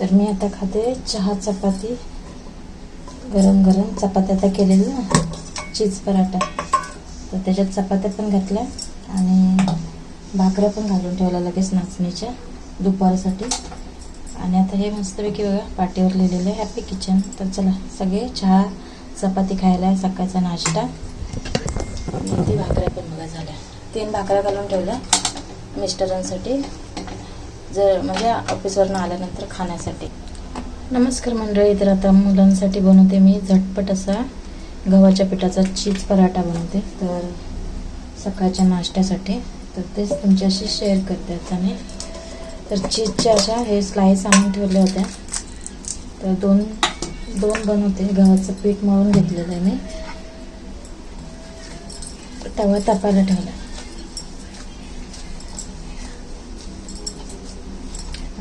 तर मी आता खाते चहा चपाती. गरम गरम चपात्या आता केलेल्या ना चीज पराठा. तर त्याच्यात चपात्या पण घातल्या आणि भाकऱ्या पण घालून ठेवल्या लगेच नाचणीच्या दुपारसाठी. आणि आता हे मस्तपैकी बघा पाटीवर लिहिलेलं आहे हॅपी किचन तर चला सगळे चहा चपाती खायला आहे सकाळचा नाश्ता. आणि ती भाकऱ्या पण बघा झाल्या. तीन भाकऱ्या घालून ठेवल्या मिस्टरांसाठी. जर म्हणजे ऑफिसवरनं आल्यानंतर खाण्यासाठी. नमस्कार मंडळी तर आता मुलांसाठी बनवते मी झटपट असा गव्हाच्या पिठाचा चीज पराठा बनवते. तर सकाळच्या नाश्त्यासाठी तर तेच तुमच्याशी शेअर करते आता मी. तर चीजच्या अशा हे स्लाईस आणून ठेवल्या होत्या. तर दोन दोन बनवते. गव्हाचं पीठ मळून घेतलेलं आहे मी. तवा तापायला ठेवला.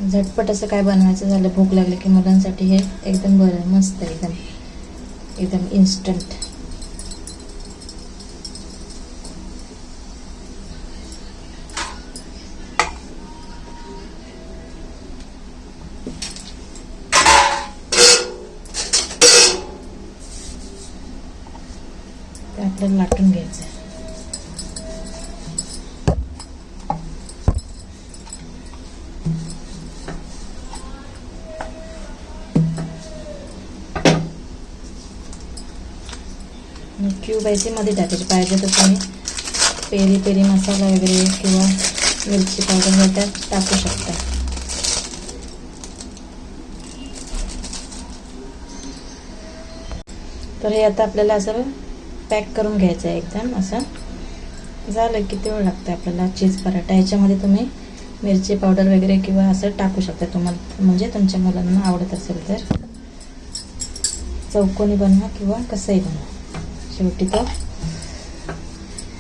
झटपट असं काय बनवायचं झालं भूक लागली की मुलांसाठी हे एकदम बरं मस्त एकदम. एकदम इन्स्टंट आपल्याला लाटून घ्यायचं आहे क्यूब आहे मध्ये टाकायचे. पाहिजे तर तुम्ही पेरी पेरी मसाला वगैरे किंवा मिरची पावडर वगैरे त्यात टाकू शकता. तर हे आता आपल्याला असं पॅक करून घ्यायचं आहे एकदम असं. झालं किती वेळ लागतं आपल्याला चीज पराठा. याच्यामध्ये तुम्ही मिरची पावडर वगैरे किंवा असं टाकू शकता तुम्हाला. म्हणजे तुमच्या मुलांना आवडत असेल तर. चौकोनी बनवा किंवा कसंही बनवा. शेवटी तो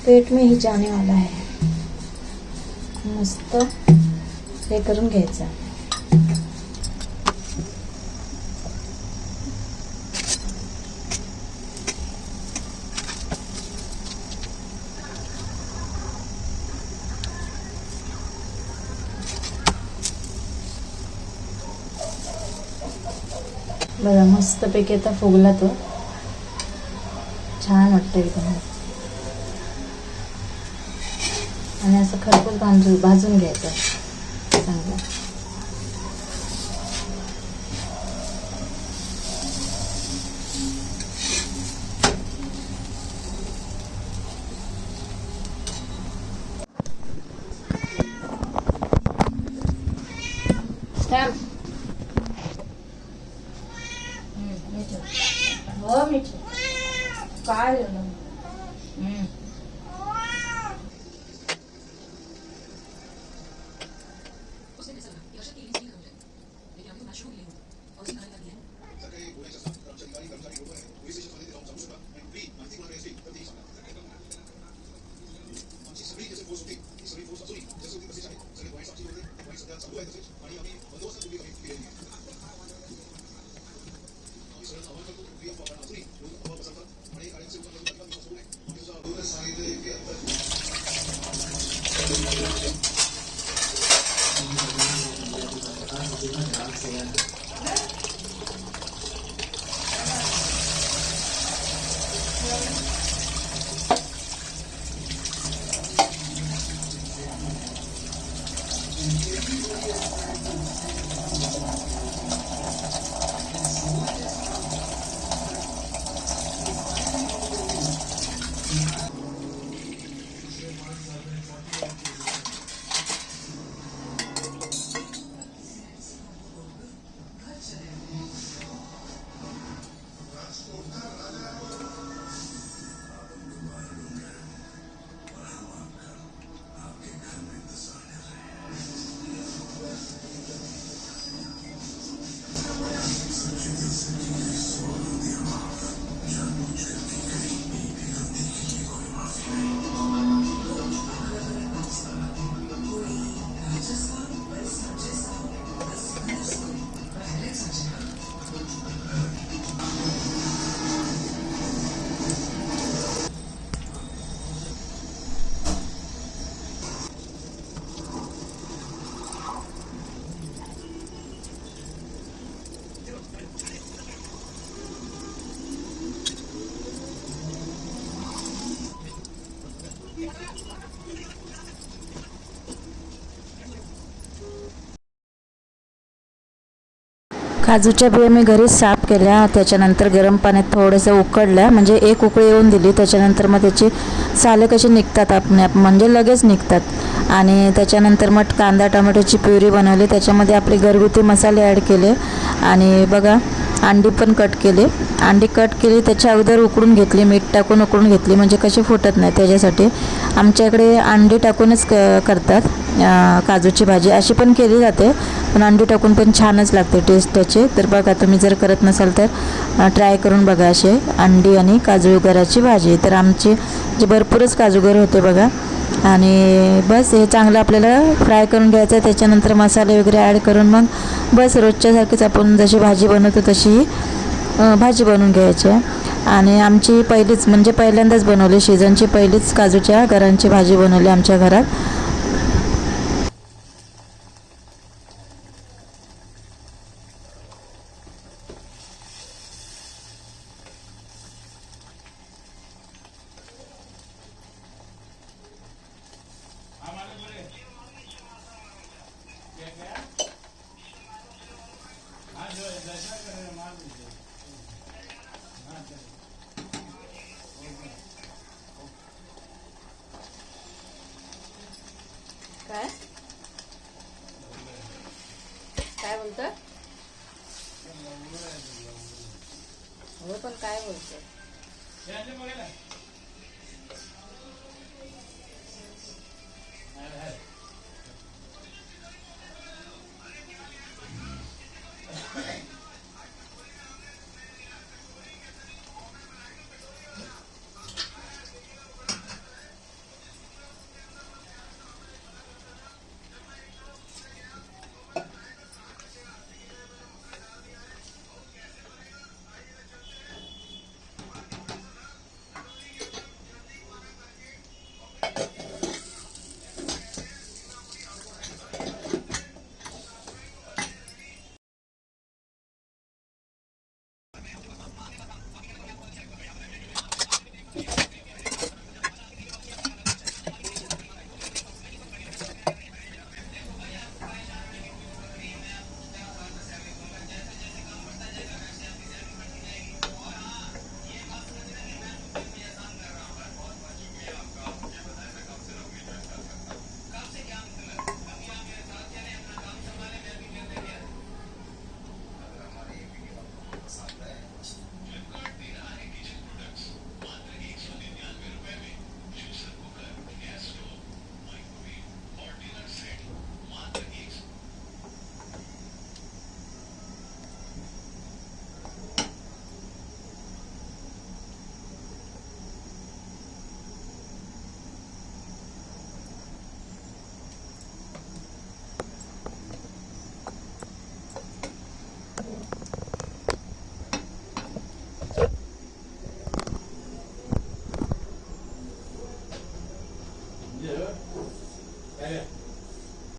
पेट में ही जाने वाला है मस्त हे करून घ्यायचं. बघा मस्तपैकी आता फुगला तो. छान वाटतं एकदम आणि असं खरपूस भाजून भाजून घ्यायचं चांगलं. हो मीठ. काय काजूच्या बिया मी घरीच साफ केल्या. त्याच्यानंतर गरम पाण्यात थोडंसं उकडल्या म्हणजे एक उकळी येऊन दिली. त्याच्यानंतर मग त्याची साले कशी निघतात आपण म्हणजे लगेच निघतात. आणि त्याच्यानंतर मग कांदा टोमॅटोची प्युरी बनवली. त्याच्यामध्ये आपले घरगुती मसाले ॲड केले. आणि बघा अंडी पण कट केली. अंडी कट केली त्याच्या अगोदर उकडून घेतली. मीठ टाकून उकडून घेतली. म्हणजे कशी फुटत नाही त्याच्यासाठी. आमच्याकडे अंडी टाकूनच क करतात. काजूची भाजी अशी पण केली जाते. पण अंडी टाकून पण छानच लागते टेस्ट त्याची. तर बघा तुम्ही जर करत नसाल तर ट्राय करून बघा असे अंडी आणि काजूगराची भाजी. तर आमची जे भरपूरच काजूगर होते बघा. आणि बस हे चांगलं आपल्याला फ्राय करून घ्यायचं आहे. त्याच्यानंतर मसाले वगैरे ॲड करून मग बस रोजच्यासारखीच आपण जशी भाजी बनवतो तशी भाजी बनवून घ्यायची आहे. आणि आमची पहिलीच म्हणजे पहिल्यांदाच बनवली सीझनची पहिलीच काजूच्या घरांची भाजी बनवली आमच्या घरात. बोलतोय हो पण काय बोलतोय?